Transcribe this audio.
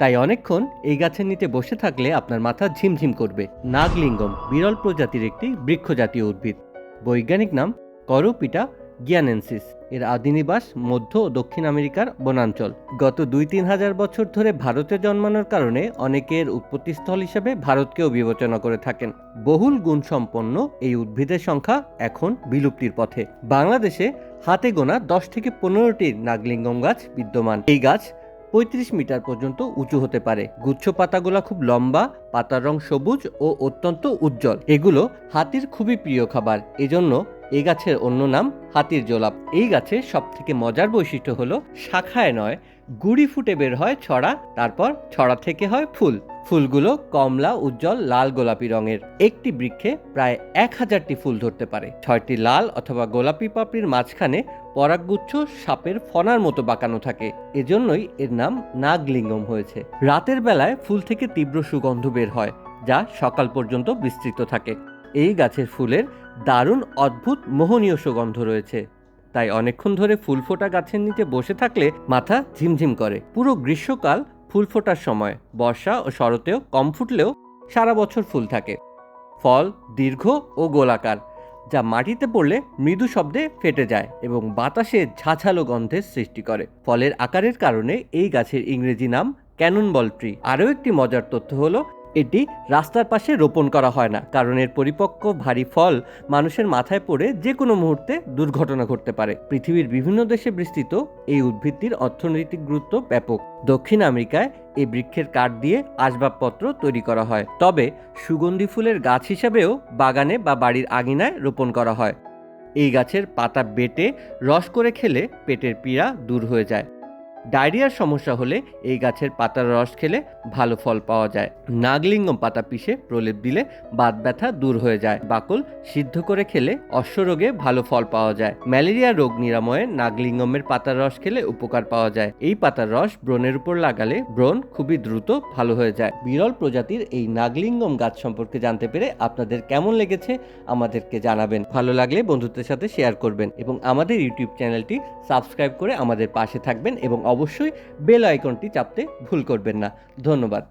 তাই অনেকক্ষণ এই গাছের নিচে বসে থাকলে আপনার মাথা ঝিমঝিম করবে। নাগলিঙ্গম, বিরল প্রজাতির একটি বৃক্ষ জাতীয় উদ্ভিদ। বৈজ্ঞানিক নাম করোপিটা গিয়ানেন্সিস। এর আদিনিবাস মধ্য ও দক্ষিণ আমেরিকার বনাঞ্চল। গত দুই তিন হাজার বছর ধরে ভারতে জন্মানোর কারণে অনেকের উৎপত্তিস্থল হিসেবে ভারতকেও বিবেচনা করে থাকেন। বহুল গুণসম্পন্ন এই উদ্ভিদের সংখ্যা এখন বিলুপ্তির পথে। বাংলাদেশে হাতে গোনা দশ থেকে পনেরোটি নাগলিঙ্গম গাছ বিদ্যমান। এই গাছ পঁয়ত্রিশ মিটার পর্যন্ত উঁচু হতে পারে। গুচ্ছ পাতাগুলা খুব লম্বা, পাতার রং সবুজ ও অত্যন্ত উজ্জ্বল। এগুলো হাতির খুবই প্রিয় খাবার। এজন্য এই গাছের অন্য নাম হাতির জোলাপ। এই গাছের সব থেকে মজার বৈশিষ্ট্য হলো, শাখায় নয়, গুড়ি ফুটে বের হয় ছড়া, তারপর ছড়া থেকে হয় ফুল। ফুলগুলো কমলা, উজ্জ্বল, লাল গোলাপি রঙের। একটি বৃক্ষে প্রায় এক হাজারটি ফুল ধরতে পারে। ছয়টি লাল অথবা গোলাপি পাপড়ির মাঝখানে পরাগগুচ্ছ সাপের ফনার মতো বাঁকানো থাকে। এজন্যই এর নাম নাগলিঙ্গম হয়েছে। রাতের বেলায় ফুল থেকে তীব্র সুগন্ধ বের হয়, যা সকাল পর্যন্ত বিস্তৃত থাকে। এই গাছের ফুলের দারুণ, অদ্ভুত, মোহনীয় সুগন্ধ রয়েছে। তাই অনেকক্ষণ ধরে ফুল ফোটা গাছের নিচে বসে থাকলে মাথা ঝিমঝিম করে। পুরো গ্রীষ্মকাল ফুল ফোটার সময়। বর্ষা ও শরতেও কম ফুটলেও সারা বছর ফুল থাকে। ফল, দীর্ঘ ও গোলাকার, যা মাটিতে পড়লে মৃদু শব্দে ফেটে যায় এবং বাতাসে ঝাঝালো গন্ধের সৃষ্টি করে। ফলের আকারের কারণে এই গাছের ইংরেজি নাম ক্যানন বল ট্রি। আরও একটি মজার তথ্য হলো এটি রাস্তার পাশে রোপণ করা হয় না, কারণ এর পরিপক্ক ভারী ফল মানুষের মাথায় পড়ে যে কোনো মুহূর্তে দুর্ঘটনা ঘটতে পারে। পৃথিবীর বিভিন্ন দেশে বিস্তৃত এই উদ্ভিদটির অর্থনৈতিক গুরুত্ব ব্যাপক। দক্ষিণ আমেরিকায় এই বৃক্ষের কাঠ দিয়ে আসবাবপত্র তৈরি করা হয়, তবে সুগন্ধি ফুলের গাছ হিসেবেও বাগানে বা বাড়ির আঙিনায় রোপণ করা হয়। এই গাছের পাতা বেটে রস করে খেলে পেটের পীড়া দূর হয়ে যায়। ডায়রিয়ার সমস্যা হলে এই গাছের পাতার রস খেলে ভালো ফল পাওয়া যায়। নাগলিঙ্গম পাতা পিষে প্রলেপ দিলে বাত ব্যথা দূর হয়ে যায়। বাকল সিদ্ধ করে খেলে অশ্বরোগে ভালো ফল পাওয়া যায়। ম্যালেরিয়া রোগ নিরাময়ে নাগলিঙ্গমের পাতার রস খেলে উপকার পাওয়া যায়। এই পাতার রস ব্রণের উপর লাগালে ব্রণ খুবই দ্রুত ভালো হয়ে যায়। বিরল প্রজাতির এই নাগলিঙ্গম গাছ সম্পর্কে জানতে পেরে আপনাদের কেমন লেগেছে আমাদেরকে জানাবেন। ভালো লাগলে বন্ধুদের সাথে শেয়ার করবেন এবং আমাদের ইউটিউব চ্যানেলটি সাবস্ক্রাইব করে আমাদের পাশে থাকবেন এবং অবশ্যই বেল আইকনটি চাপতে ভুল করবেন না। ধন্যবাদ।